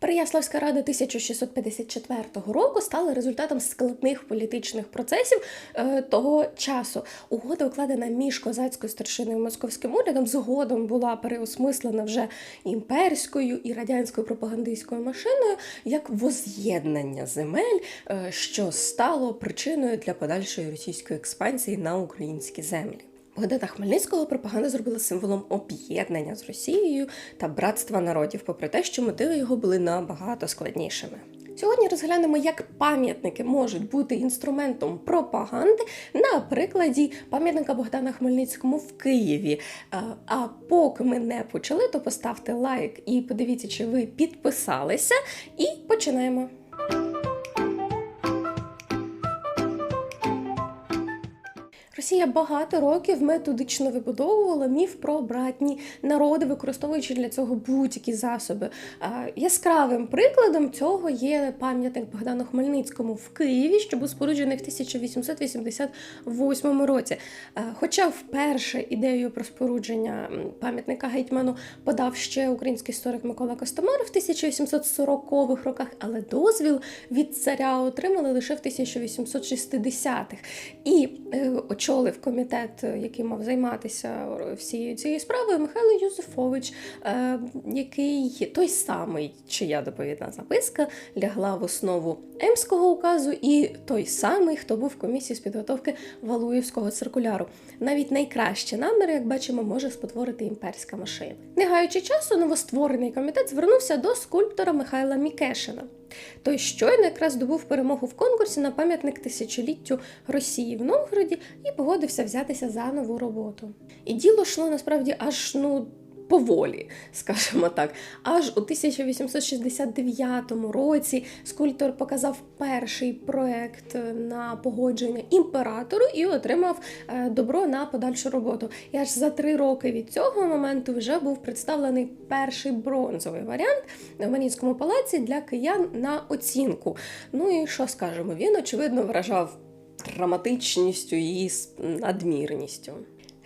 Переяславська рада 1654 року стала результатом складних політичних процесів е, того часу. Угода укладена між козацькою старшиною і московським урядом, згодом була переосмислена вже імперською і радянською пропагандистською машиною як воз'єднання земель, е, що стало причиною для подальшої російської експансії на українські землі. Богдана Хмельницького пропаганда зробила символом об'єднання з Росією та братства народів, попри те, що мотиви його були набагато складнішими. Сьогодні розглянемо, як пам'ятники можуть бути інструментом пропаганди на прикладі пам'ятника Богдана Хмельницькому в Києві. А, А поки ми не почали, то поставте лайк і подивіться, чи ви підписалися, і починаємо. Росія багато років методично вибудовувала міф про братні народи, використовуючи для цього будь-які засоби. Яскравим прикладом цього є пам'ятник Богдану Хмельницькому в Києві, що був споруджений в 1888 році. Хоча вперше ідею про спорудження пам'ятника гетьману подав ще український історик Микола Костомар в 1840-х роках, але дозвіл від царя отримали лише в 1860-х. І е, очолив комітет, е, який мав займатися всією цією справою, Михайло Юзефович, е, який той самий, чия доповідна записка лягла в основу Емського указу, і той самий, хто був в комісії з підготовки Валуївського циркуляру. Навіть найкращі наміри, як бачимо, може спотворити імперська машина. Не гаючи часу, новостворений комітет звернувся до скульптора Михайла Мікешина. Той щойно якраз здобув перемогу в конкурсі на пам'ятник тисячоліттю Росії в Новгороді і погодився взятися за нову роботу. І діло йшло насправді аж ну. Поволі, скажімо так, аж у 1869 році скульптор показав перший проект на погодження імператору і отримав е, добро на подальшу роботу. І аж за три роки від цього моменту вже був представлений перший бронзовий варіант в Марінському палаці для киян на оцінку. Ну і що скажемо, він очевидно вражав драматичністю і надмірністю.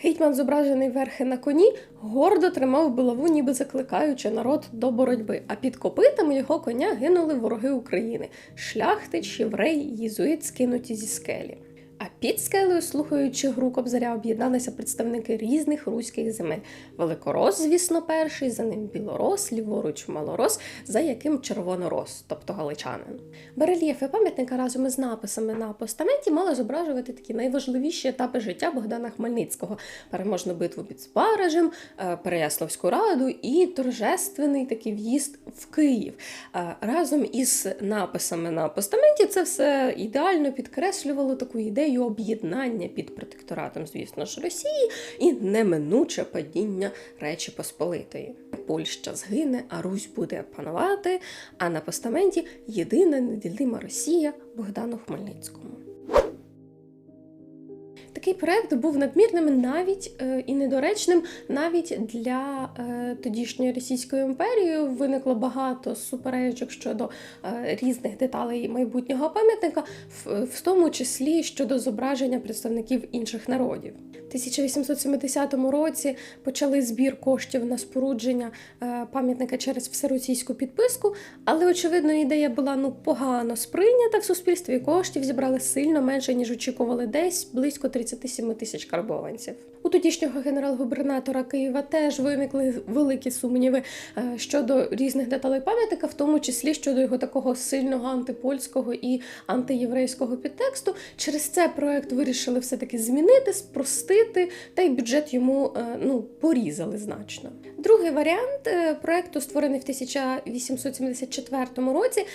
Гетьман, зображений верхи на коні, гордо тримав булаву, ніби закликаючи народ до боротьби. А під копитами його коня гинули вороги України шляхтич, єврей, єзуїт, скинуті зі скелі. А під скелею, слухаючи гру Кобзаря, об'єдналися представники різних руських земель. Великорос, звісно, перший, за ним білорос, ліворуч малорос, за яким червонорос, тобто галичанин. Барельєфи пам'ятника разом із написами на постаменті мали зображувати такі найважливіші етапи життя Богдана Хмельницького: переможну битву під Збаражем, е, Переяславську раду і торжественний такий в'їзд в Київ. Е, Разом із написами на постаменті це все ідеально підкреслювало таку ідею об'єднання під протекторатом, звісно ж, Росії і неминуче падіння Речі Посполитої. Польща згине, а Русь буде панувати. А на постаменті єдина неділима Росія Богдану Хмельницькому. Такий проект був надмірним навіть е, і недоречним навіть для е, тодішньої Російської імперії. Виникло багато суперечок щодо е, різних деталей майбутнього пам'ятника, в, в тому числі щодо зображення представників інших народів. У 1870 році почали збір коштів на спорудження е, пам'ятника через всеросійську підписку, але очевидно ідея була ну погано сприйнята в суспільстві. Коштів зібрали сильно менше ніж очікували, десь близько 37 тисяч карбованців. У тодішнього генерал-губернатора Києва теж виникли великі сумніви е, щодо різних деталей пам'ятника, в тому числі щодо його такого сильного антипольського і антиєврейського підтексту. Через це проект вирішили все-таки змінити, спростити, та й бюджет йому е, ну порізали значно. Другий варіант е, проекту, створений в 1874 році,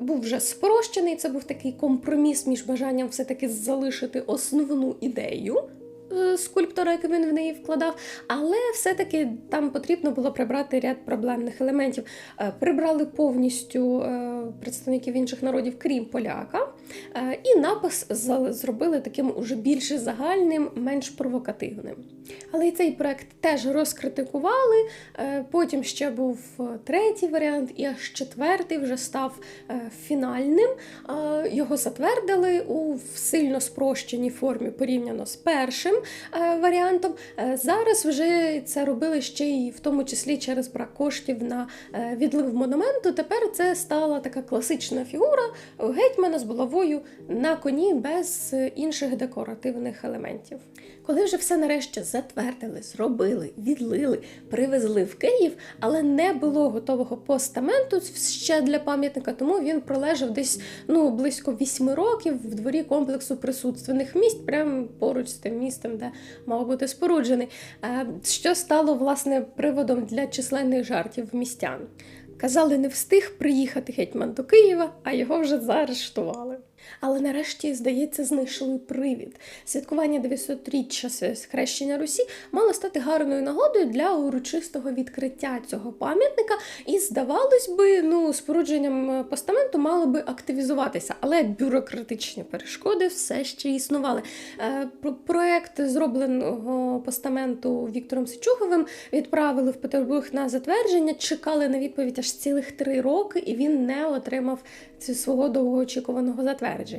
був вже спрощений. Це був такий компроміс між бажанням все-таки залишити основну ідею. Е, Скульптора, який він в неї вкладав, але все-таки там потрібно було прибрати ряд проблемних елементів. Е, Прибрали повністю е, представників інших народів, крім поляка. Е, І напис зробили таким уже більш загальним, менш провокативним. Але і цей проект теж розкритикували. Е, Потім ще був е, третій варіант, і аж четвертий вже став е, фінальним. Е, Його затвердили у сильно спрощеній формі порівняно з першим е, варіантом. Е, Зараз вже це робили ще й в тому числі через брак коштів на е, відлив монументу. Тепер це стала така класична фігура гетьмана з булавою на коні без е, інших декоративних елементів. Коли вже все нарешті затвердили, зробили, відлили, привезли в Київ, але не було готового постаменту ще для пам'ятника, тому він пролежав десь ну близько вісьми років в дворі комплексу присутственних місць, прямо поруч з тим містом, де мав бути споруджений. Е, Що стало власне приводом для численних жартів містян. Казали, не встиг приїхати гетьман до Києва, а його вже заарештували. Але нарешті, здається, знайшли привід. Святкування 900-річчя схрещення Русі мало стати гарною нагодою для урочистого відкриття цього пам'ятника. І здавалось би, ну, спорудженням е, постаменту мало би активізуватися, але бюрократичні перешкоди все ще існували. Е, про- Проект зробленого постаменту Віктором Сичуговим відправили в Петербург на затвердження, чекали на відповідь аж цілих три роки, і він не отримав свого довгоочікуваного затвердження.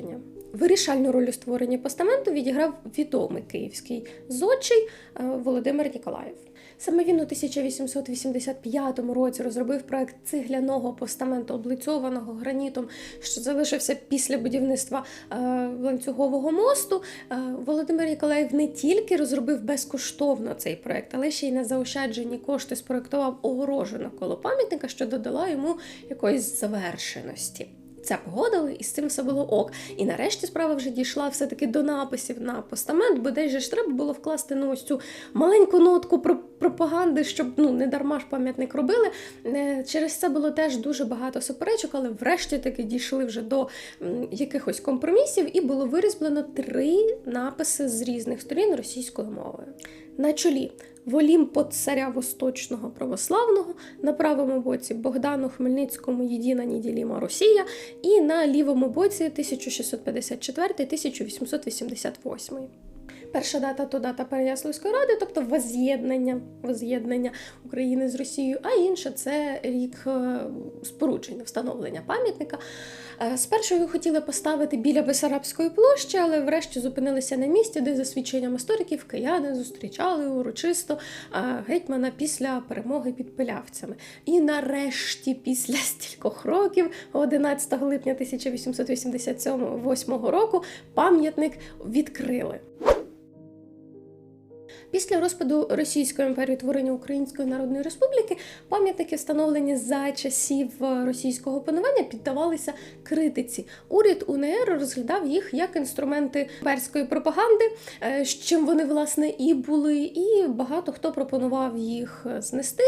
Вирішальну роль у створенні постаменту відіграв відомий київський зодчий е, Володимир Ніколаєв. Саме він у 1885 році розробив проект цегляного постаменту, облицьованого гранітом, що залишився після будівництва е, ланцюгового мосту. Е, Володимир Ніколаєв не тільки розробив безкоштовно цей проект, але ще й на заощаджені кошти спроектував огорожу навколо пам'ятника, що додала йому якоїсь завершеності. Це погодили, і з цим все було ок. І нарешті справа вже дійшла все-таки до написів на постамент, бо десь же ж треба було вкласти ну, ось цю маленьку нотку про пропаганди, щоб ну не дарма ж пам'ятник робили. Е, Через це було теж дуже багато суперечок, але врешті таки дійшли вже до якихось компромісів, і було вирізблено три написи з різних сторін російською мовою. На чолі волім под царя Восточного православного, на правому боці Богдану Хмельницькому Єдина Ніділіма Росія, і на лівому боці 1654-1888. Перша дата то дата Переяславської ради, тобто воз'єднання, воз'єднання України з Росією, а інша це рік е, спорудження, встановлення пам'ятника. Е, Спершу його хотіли поставити біля Бесарабської площі, але врешті зупинилися на місці, де, за свідченням істориків, кияни зустрічали урочисто е, гетьмана після перемоги під пилявцями. І нарешті, після стількох років, 11 липня 1888 року, пам'ятник відкрили. Після розпаду Російської імперії творення Української Народної Республіки пам'ятники, встановлені за часів е, російського панування, піддавалися критиці. Уряд УНР розглядав їх як інструменти перської пропаганди, е, з чим вони власне і були. І багато хто пропонував їх знести,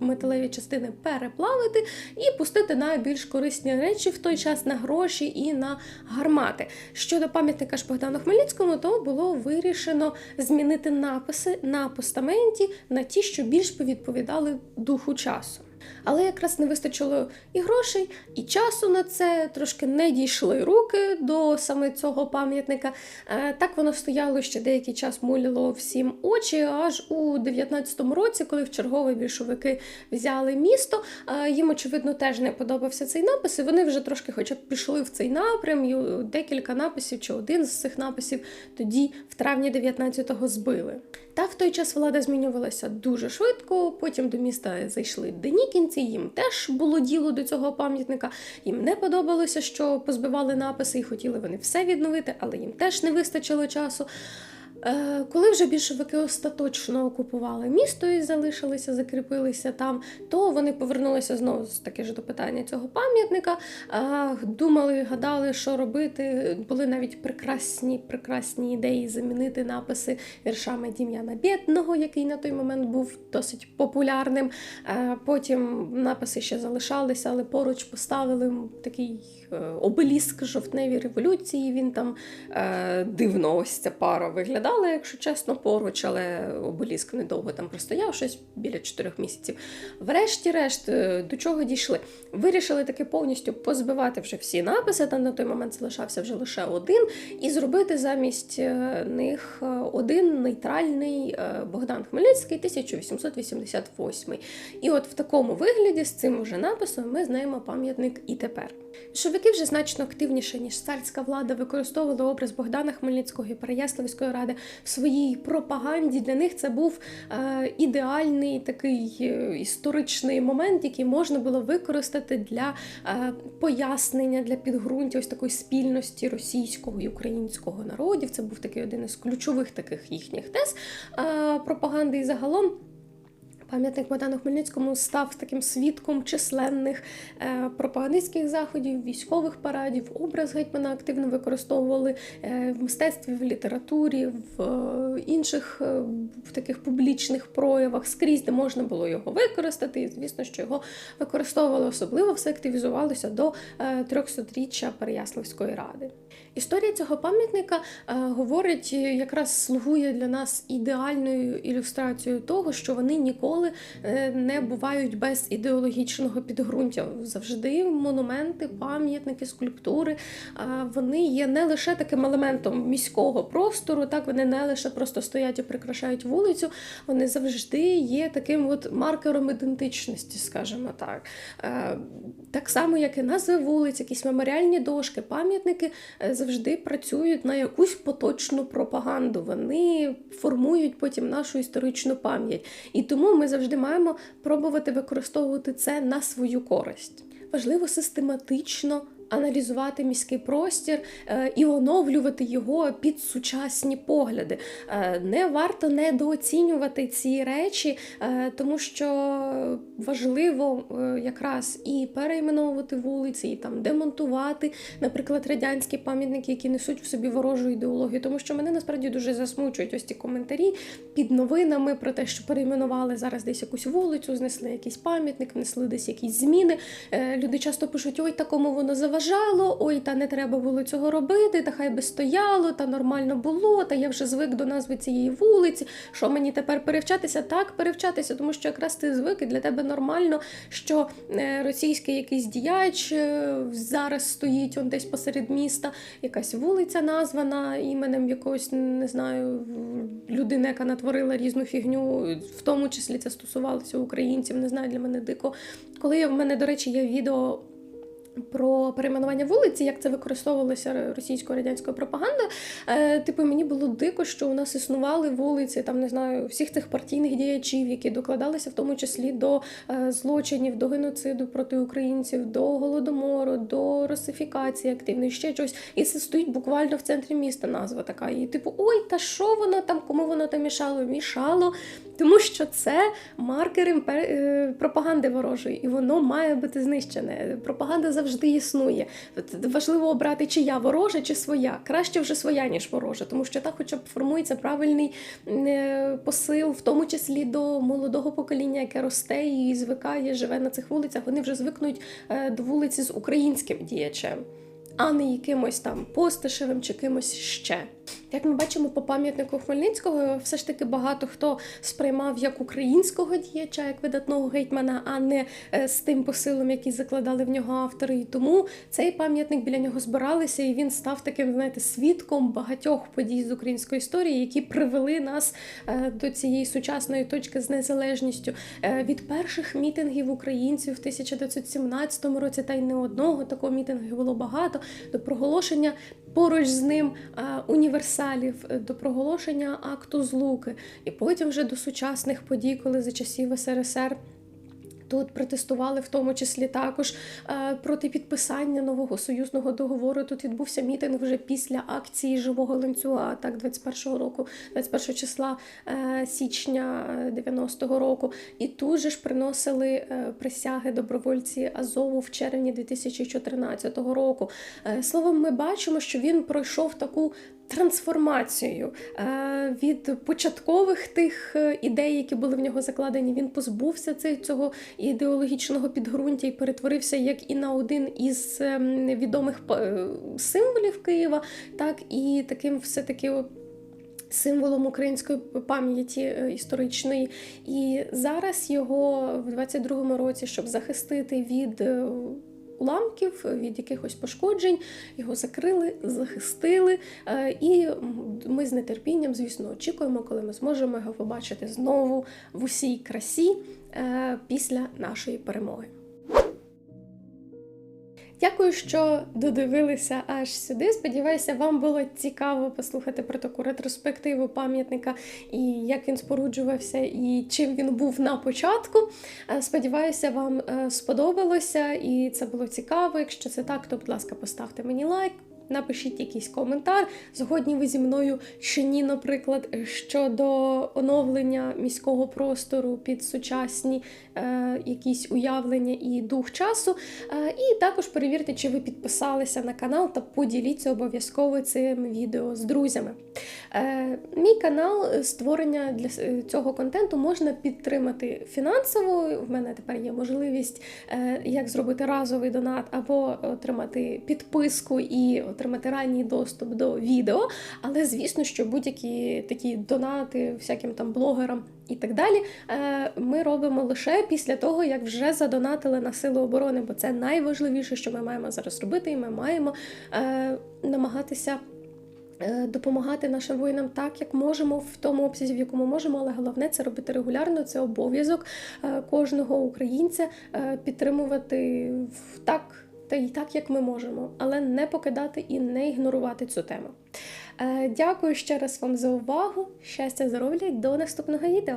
металеві частини переплавити і пустити на більш корисні речі в той час на гроші і на гармати. Щодо пам'ятника ж Богдану Хмельницькому, то було вирішено змінити написи на постаменті на ті, що більш повідповідали духу часу. Але якраз не вистачило і грошей, і часу на це, трошки не дійшли руки до саме цього пам'ятника. Е, Так воно стояло ще деякий час, муляло всім очі, аж у 19-му році, коли в чергове більшовики взяли місто, е, їм, очевидно, теж не подобався цей напис, і вони вже трошки хоча б пішли в цей напрям, і декілька написів, чи один з цих написів тоді, в травні 19-го, збили. Та в той час влада змінювалася дуже швидко. Потім до міста зайшли денікінці, їм теж було діло до цього пам'ятника. Їм не подобалося, що позбивали написи, і хотіли вони все відновити, але їм теж не вистачило часу. Е, Коли вже більшовики остаточно окупували місто і залишилися, закріпилися там, то вони повернулися знову ж таки ж до питання цього пам'ятника. Е, Думали, гадали, що робити. Були навіть прекрасні, прекрасні ідеї замінити написи віршами Дім'яна Бєдного, який на той момент був досить популярним. Е, Потім написи ще залишалися, але поруч поставили такий обеліск жовтневій революції. Він там дивно ось ця пара виглядала. Виглядали, якщо чесно, поруч, але обеліск недовго там простояв, щось біля чотирьох місяців. Врешті-решт, е, до чого дійшли? Вирішили таки повністю позбивати вже всі написи, там на той момент залишався вже лише один, і зробити замість е, них е, один нейтральний Богдан Хмельницький 1888. І от в такому вигляді з цим вже написом ми знаємо пам'ятник і тепер. Більшовики вже значно активніше, ніж царська влада, використовували образ Богдана Хмельницького і Переяславської ради в своїй пропаганді. Для них це був е, ідеальний такий е, історичний момент, який можна було використати для е, пояснення, для підґрунтя ось такої спільності російського і українського народів. Це був такий один із ключових таких їхніх тез пропаганди і загалом. Пам'ятник Богдану Хмельницькому став таким свідком численних е, пропагандистських заходів, військових парадів. Образ гетьмана активно використовували е, в мистецтві, в літературі, в е, інших в таких публічних проявах, скрізь, де можна було його використати. І звісно, що його використовували особливо все активізувалося до е, 300-річчя Переяславської ради. Історія цього пам'ятника е, говорить, е, якраз слугує для нас ідеальною ілюстрацією того, що вони ніколи е, не бувають без ідеологічного підґрунтя. Завжди монументи, пам'ятники, скульптури вони є не лише таким елементом міського простору, так вони не лише просто стоять і прикрашають вулицю, вони завжди є таким от маркером ідентичності, скажімо так. Так само, як і назви вулиць, якісь меморіальні дошки, пам'ятники е, завжди працюють на якусь поточну пропаганду. Вони формують потім нашу історичну пам'ять. І тому ми завжди маємо пробувати використовувати це на свою користь. Важливо систематично. Аналізувати міський простір е, і оновлювати його під сучасні погляди. Е, Не варто недооцінювати ці речі, е, тому що важливо якраз і перейменовувати вулиці, і там демонтувати, наприклад, радянські пам'ятники, які несуть в собі ворожу ідеологію. Тому що мене насправді дуже засмучують ось ці коментарі під новинами про те, що перейменували зараз десь якусь вулицю, знесли якийсь пам'ятник, внесли десь якісь зміни. Люди часто пишуть: ой, такому воно заважало, ой, та не треба було цього робити, та хай би стояло, та нормально було, та я вже звик до назви цієї вулиці. Що мені тепер перевчатися? Так, перевчатися, тому що якраз ти звик і для тебе нормально, що е, російський якийсь діяч е, зараз стоїть он десь посеред міста, якась вулиця названа іменем якогось, не знаю, людини, яка натворила різну фігню, в тому числі це стосувалося українців, не знаю, для мене дико. Коли в мене, до речі, є відео. Про перейменування вулиці, як це використовувалося російською радянською пропагандою. Е, типу, мені було дико, що у нас існували вулиці, там не знаю, всіх цих партійних діячів, які докладалися в тому числі до е, злочинів, до геноциду проти українців, до голодомору, до русифікації активної, ще чогось. І це стоїть буквально в центрі міста назва така. І типу, ой, та що воно там, кому воно там мішало? Мішало, тому що це маркер е, пропаганди ворожої, і воно має бути знищене. Пропаганда завжди існує. Важливо обрати, чи я ворожа, чи своя. Краще вже своя, ніж ворожа, тому що так, хоча б формується правильний е, посил, в тому числі до молодого покоління, яке росте і звикає, живе на цих вулицях. Вони вже звикнуть е, до вулиці з українським діячем, а не якимось там постишевим чи кимось ще. Як ми бачимо по пам'ятнику Хмельницького, все ж таки багато хто сприймав як українського діяча, як видатного гетьмана, а не е, з тим посилом, який закладали в нього автори. І тому цей пам'ятник біля нього збиралися, і він став таким, знаєте, свідком багатьох подій з української історії, які привели нас е, до цієї сучасної точки з незалежністю. Е, Від перших мітингів українців в 1917 році, та й не одного такого мітингу було багато, до проголошення поруч з ним е, універсалів е, до проголошення акту злуки, і потім вже до сучасних подій, коли за часів СРСР. Тут протестували в тому числі також е, проти підписання нового союзного договору. Тут відбувся мітинг вже після акції живого ланцюга, так 21 року, 21 числа е, січня е, 90-го року. І тут же ж приносили е, присяги добровольці Азову в червні 2014 року. Е, словом, ми бачимо, що він пройшов таку трансформацію е, від початкових тих е, ідей, які були в нього закладені. Він позбувся цього ідеологічного підґрунтя і перетворився як і на один із ем, відомих е, символів Києва, так і таким все-таки символом української пам'яті історичної. І зараз його в 22-му році, щоб захистити від уламків, від якихось пошкоджень, його закрили, захистили. е, І ми з нетерпінням, звісно, очікуємо, коли ми зможемо його побачити знову в усій красі е, після нашої перемоги. Dякую, що додивилися аж сюди. Сподіваюся, вам було цікаво послухати про таку ретроспективу пам'ятника і як він споруджувався, і чим він був на початку. Е, Сподіваюся, вам е, сподобалося і це було цікаво. Якщо це так, то, будь ласка, поставте мені лайк. Напишіть якийсь коментар. Згодні ви зі мною чи ні, наприклад, щодо оновлення міського простору під сучасні е, якісь уявлення і дух часу. Е, і також перевірте, чи ви підписалися на канал та поділіться обов'язково цим відео з друзями. Е, мій канал е, створення для е, цього контенту можна підтримати фінансово. В мене тепер є можливість як зробити разовий донат або отримати підписку і отримати ранній доступ до відео. Але звісно, що будь-які такі донати всяким там блогерам і так далі ми робимо лише після того, як вже задонатили на сили оборони, бо це найважливіше, що ми маємо зараз робити, і ми маємо намагатися. Е, Допомагати нашим воїнам так, як можемо, в тому обсязі, в якому можемо, але головне це робити регулярно. Це обов'язок е, кожного українця е, підтримувати так та й так, як ми можемо, але не покидати і не ігнорувати цю тему. Дякую ще раз вам за увагу. Щастя, здоров'я і до наступного відео.